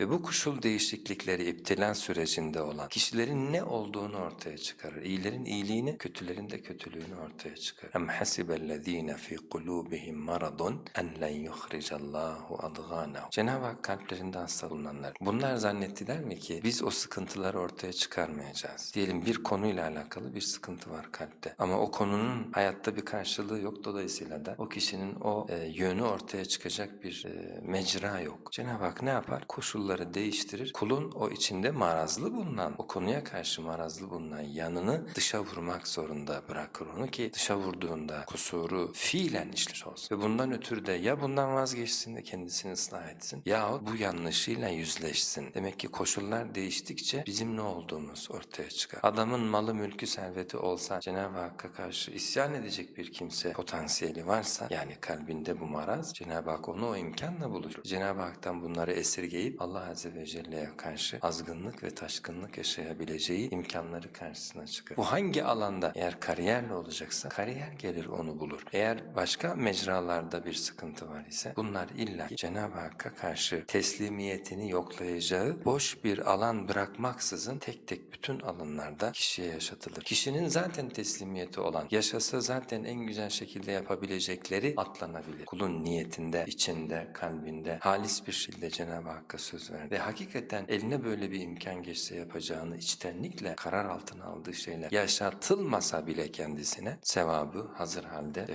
Ve bu koşul değişiklikleri iptilan sürecinde olan kişilerin ne olduğunu ortaya çıkarır. İyilerin iyiliğini, kötülerin de kötülüğünü ortaya çıkarır. Em hasibellezine fi kulubihim maradun en len yuhricallahu adganahu. Cenab-ı Hak kalplerinde hasta bulunanlar. Bunlar zannettiler mi ki biz o sıkıntıları ortaya çıkarmayacağız. Diyelim bir konuyla alakalı bir sıkıntı var kalpte. Ama o konunun hayatta bir karşılığı yok. Dolayısıyla da o kişinin o e, yönü ortaya çıkacak bir e, mecra yok. Cenab-ı Hak ne yapar? Koşulları değiştirir. Kulun o içinde marazlı bulunan, o konuya karşı marazlı bulunan yanını dışa vurmak zorunda bırakır onu ki dışa vurduğunda kusuru fiilen işler olsun. Ve bundan ötürü de ya bundan vazgeçsin de kendisini ıslah etsin yahut bu yanlışıyla yüzleşsin. Demek ki koşullar değiştikçe bizim ne olduğumuz ortaya çıkar. Adamın malı mülkü serveti olsa Cenab-ı Hakk'a karşı isyan edecek bir kimse potansiyeli varsa yani kalbinde bu maraz Cenab-ı Hak onu o imkanla bulur. Cenab-ı Hak'tan bunları esirgeyip Allah Azze ve Celle'ye karşı azgınlık ve taşkınlık yaşayabileceği imkanları karşısına çıkar. Bu hangi alanda eğer kariyerle olacaksa kariyer gelir onu bulur. Eğer başka mecralarda bir sıkıntı var ise bunlar illa Cenab-ı Hakk'a karşı teslimiyetini yoklayacağı boş bir alan bırakmaksızın tek tek bütün alanlarda kişiye yaşatılır. Kişinin zaten teslimiyeti olan, yaşasa zaten en güzel şekilde yapabilecekleri atlanabilir. Kulun niyetinde, içinde, kalbinde halis bir şekilde Cenab-ı Hakk'a söz verdi. Ve hakikaten eline böyle bir imkan geçse yapacağını içtenlikle karar altına aldığı şeyler yaşatılmasa bile kendisine sevabı hazır halde